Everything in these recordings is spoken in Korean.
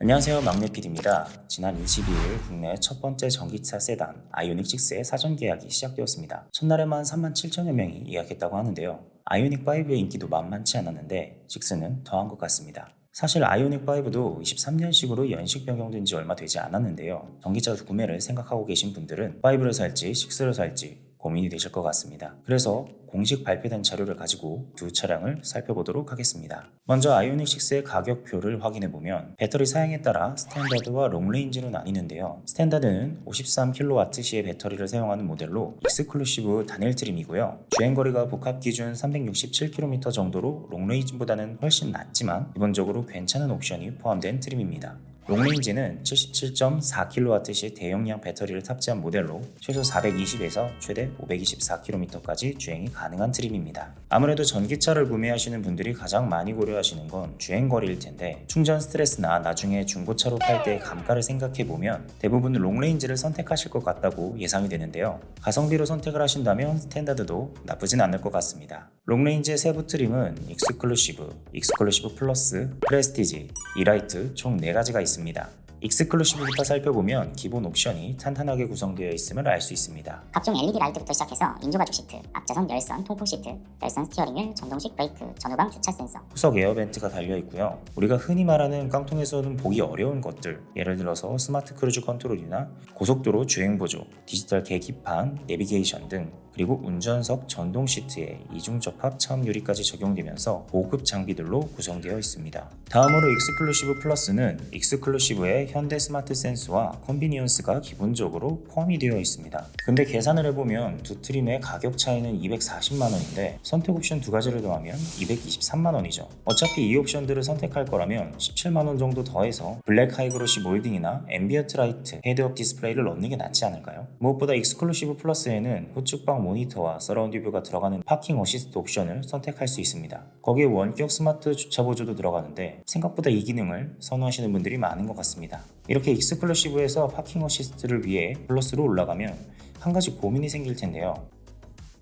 안녕하세요 막내 PD입니다. 지난 22일 국내 첫 번째 전기차 세단 아이오닉 6의 사전 계약이 시작되었습니다. 첫날에만 3만 7천여 명이 예약했다고 하는데요. 아이오닉 5의 인기도 만만치 않았는데 6는 더한 것 같습니다. 사실 아이오닉 5도 23년식으로 연식 변경된 지 얼마 되지 않았는데요. 전기차 구매를 생각하고 계신 분들은 5를 살지 6를 살지 고민이 되실 것 같습니다. 그래서 공식 발표된 자료를 가지고 두 차량을 살펴보도록 하겠습니다. 먼저 아이오닉 6의 가격표를 확인해 보면 배터리 사양에 따라 스탠다드와 롱레인지로 나뉘는데요. 스탠다드는 53kWh의 배터리를 사용하는 모델로 익스클루시브 단일 트림이고요. 주행거리가 복합 기준 367km 정도로 롱레인지보다는 훨씬 낮지만 기본적으로 괜찮은 옵션이 포함된 트림입니다. 롱레인지는 77.4kWh의 대용량 배터리를 탑재한 모델로 최소 420에서 최대 524km까지 주행이 가능한 트림입니다. 아무래도 전기차를 구매하시는 분들이 가장 많이 고려하시는 건 주행거리일 텐데 충전 스트레스나 나중에 중고차로 팔 때의 감가를 생각해 보면 대부분 롱레인지를 선택하실 것 같다고 예상이 되는데요. 가성비로 선택을 하신다면 스탠다드도 나쁘진 않을 것 같습니다. 롱레인지의 세부 트림은 익스클루시브, 익스클루시브 플러스, 프레스티지, 이라이트 총 4가지가 있습니다. 되었습니다. 익스클루시브부터 살펴보면 기본 옵션이 탄탄하게 구성되어 있음을 알 수 있습니다. 각종 LED 라이트부터 시작해서 인조가죽 시트, 앞좌석 열선, 통풍 시트, 열선 스티어링 휠, 전동식 브레이크, 전후방 주차 센서, 후석 에어벤트가 달려 있고요. 우리가 흔히 말하는 깡통에서는 보기 어려운 것들, 예를 들어서 스마트 크루즈 컨트롤이나 고속도로 주행 보조, 디지털 계기판, 내비게이션 등 그리고 운전석 전동 시트에 이중 접합 차음 유리까지 적용되면서 고급 장비들로 구성되어 있습니다. 다음으로 익스클루시브 플러스는 익스클루시브의 현대 스마트 센스와 컨비니언스가 기본적으로 포함이 되어 있습니다. 근데 계산을 해보면 두 트림의 가격 차이는 240만 원인데 선택 옵션 두 가지를 더하면 223만 원이죠. 어차피 이 옵션들을 선택할 거라면 17만 원 정도 더해서 블랙 하이그로시 몰딩이나 앰비언트 라이트, 헤드업 디스플레이를 넣는 게 낫지 않을까요? 무엇보다 익스클루시브 플러스에는 후측방 모니터와 서라운드 뷰가 들어가는 파킹 어시스트 옵션을 선택할 수 있습니다. 거기에 원격 스마트 주차 보조도 들어가는데 생각보다 이 기능을 선호하시는 분들이 많은 것 같습니다. 이렇게 익스클루시브에서 파킹 어시스트를 위해 플러스로 올라가면 한 가지 고민이 생길 텐데요.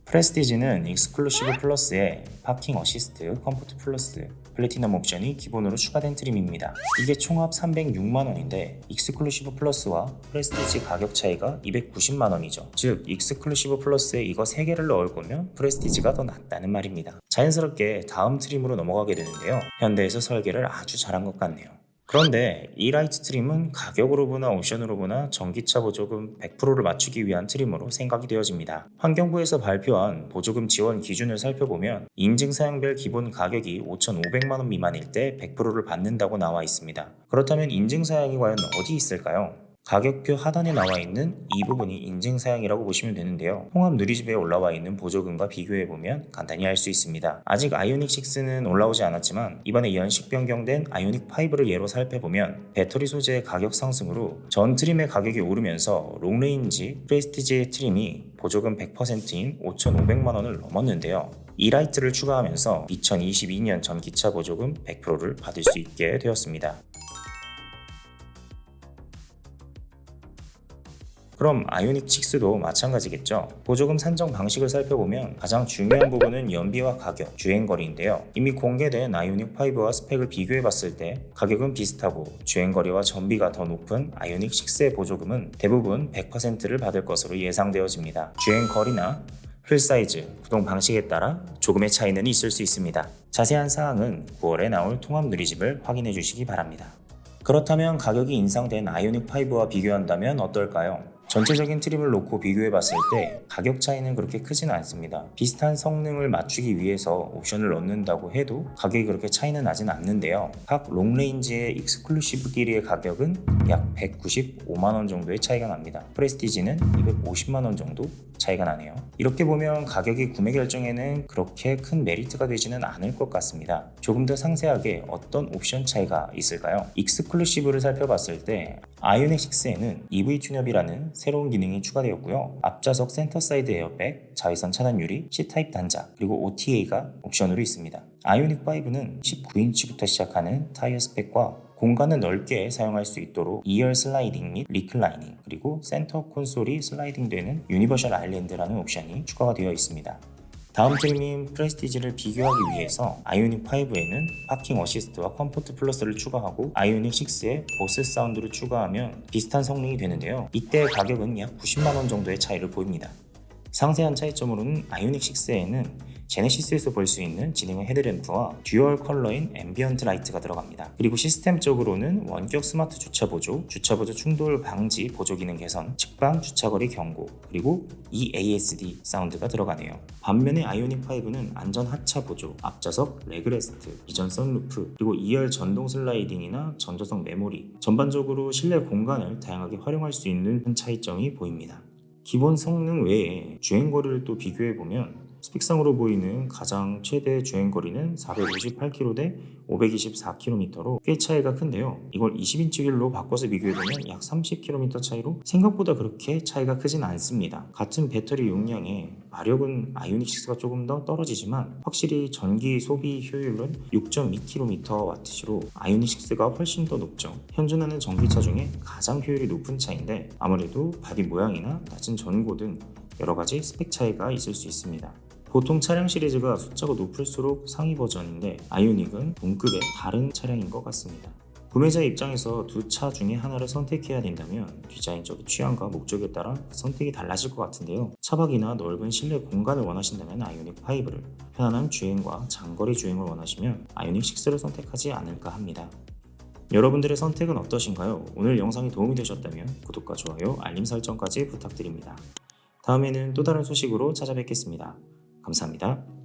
프레스티지는 익스클루시브 플러스에 파킹 어시스트, 컴포트 플러스, 플래티넘 옵션이 기본으로 추가된 트림입니다. 이게 총합 306만 원인데 익스클루시브 플러스와 프레스티지 가격 차이가 290만 원이죠. 즉 익스클루시브 플러스에 이거 3개를 넣을 거면 프레스티지가 더 낫다는 말입니다. 자연스럽게 다음 트림으로 넘어가게 되는데요. 현대에서 설계를 아주 잘한 것 같네요. 그런데 이 라이트 트림은 가격으로 보나 옵션으로 보나 전기차 보조금 100%를 맞추기 위한 트림으로 생각이 되어집니다. 환경부에서 발표한 보조금 지원 기준을 살펴보면 인증 사양별 기본 가격이 5,500만 원 미만일 때 100%를 받는다고 나와 있습니다. 그렇다면 인증 사양이 과연 어디 있을까요? 가격표 하단에 나와 있는 이 부분이 인증 사양이라고 보시면 되는데요. 통합 누리집에 올라와 있는 보조금과 비교해 보면 간단히 알 수 있습니다. 아직 아이오닉 6는 올라오지 않았지만 이번에 연식 변경된 아이오닉 5를 예로 살펴보면 배터리 소재의 가격 상승으로 전 트림의 가격이 오르면서 롱레인지 프레스티지 트림이 보조금 100%인 5,500만 원을 넘었는데요. 이 라이트를 추가하면서 2022년 전기차 보조금 100%를 받을 수 있게 되었습니다. 그럼 아이오닉 6도 마찬가지겠죠. 보조금 산정 방식을 살펴보면 가장 중요한 부분은 연비와 가격, 주행거리인데요. 이미 공개된 아이오닉 5와 스펙을 비교해 봤을 때 가격은 비슷하고 주행거리와 전비가 더 높은 아이오닉 6의 보조금은 대부분 100%를 받을 것으로 예상되어집니다. 주행거리나 휠 사이즈, 구동 방식에 따라 조금의 차이는 있을 수 있습니다. 자세한 사항은 9월에 나올 통합 누리집을 확인해 주시기 바랍니다. 그렇다면 가격이 인상된 아이오닉 5와 비교한다면 어떨까요? 전체적인 트림을 놓고 비교해 봤을 때 가격 차이는 그렇게 크지는 않습니다. 비슷한 성능을 맞추기 위해서 옵션을 넣는다고 해도 가격이 그렇게 차이는 나진 않는데요. 각 롱레인지의 익스클루시브 길이의 가격은 약 195만원 정도의 차이가 납니다. 프레스티지는 250만원 정도 차이가 나네요. 이렇게 보면 가격이 구매 결정에는 그렇게 큰 메리트가 되지는 않을 것 같습니다. 조금 더 상세하게 어떤 옵션 차이가 있을까요? 익스클루시브를 살펴봤을 때 아이오닉 6에는 EV 튜너이라는 새로운 기능이 추가되었고요. 앞좌석 센터 사이드 에어백, 자외선 차단 유리, C타입 단자, 그리고 OTA가 옵션으로 있습니다. 아이오닉 5는 19인치부터 시작하는 타이어 스펙과 공간을 넓게 사용할 수 있도록 2열 슬라이딩 및 리클라이닝 그리고 센터 콘솔이 슬라이딩 되는 유니버셜 아일랜드라는 옵션이 추가가 되어 있습니다. 다음 트림인 프레스티지를 비교하기 위해서 아이오닉 5에는 파킹 어시스트와 컴포트 플러스를 추가하고 아이오닉 6에 보스 사운드를 추가하면 비슷한 성능이 되는데요. 이때 가격은 약 90만 원 정도의 차이를 보입니다. 상세한 차이점으로는 아이오닉 6에는 제네시스에서 볼 수 있는 지능형 헤드램프와 듀얼 컬러인 앰비언트 라이트가 들어갑니다. 그리고 시스템적으로는 원격 스마트 주차 보조, 주차 보조 충돌 방지 보조 기능 개선, 측방 주차거리 경고, 그리고 EASD 사운드가 들어가네요. 반면에 아이오닉 5는 안전 하차 보조, 앞좌석 레그레스트, 이전 선루프, 그리고 2열 전동 슬라이딩이나 전조석 메모리, 전반적으로 실내 공간을 다양하게 활용할 수 있는 차이점이 보입니다. 기본 성능 외에 주행거리를 또 비교해보면 스펙상으로 보이는 가장 최대 주행거리는 458km 대 524km로 꽤 차이가 큰데요. 이걸 20인치 휠로 바꿔서 비교해보면 약 30km 차이로 생각보다 그렇게 차이가 크진 않습니다. 같은 배터리 용량에 마력은 아이오닉 6가 조금 더 떨어지지만 확실히 전기 소비 효율은 6.2kWh로 아이오닉 6가 훨씬 더 높죠. 현존하는 전기차 중에 가장 효율이 높은 차인데 아무래도 바디 모양이나 낮은 전고 등 여러 가지 스펙 차이가 있을 수 있습니다. 보통 차량 시리즈가 숫자가 높을수록 상위 버전인데 아이오닉은 동급의 다른 차량인 것 같습니다. 구매자 입장에서 두 차 중에 하나를 선택해야 된다면 디자인적 취향과 목적에 따라 선택이 달라질 것 같은데요. 차박이나 넓은 실내 공간을 원하신다면 아이오닉 5를, 편안한 주행과 장거리 주행을 원하시면 아이오닉 6를 선택하지 않을까 합니다. 여러분들의 선택은 어떠신가요? 오늘 영상이 도움이 되셨다면 구독과 좋아요, 알림 설정까지 부탁드립니다. 다음에는 또 다른 소식으로 찾아뵙겠습니다. 감사합니다.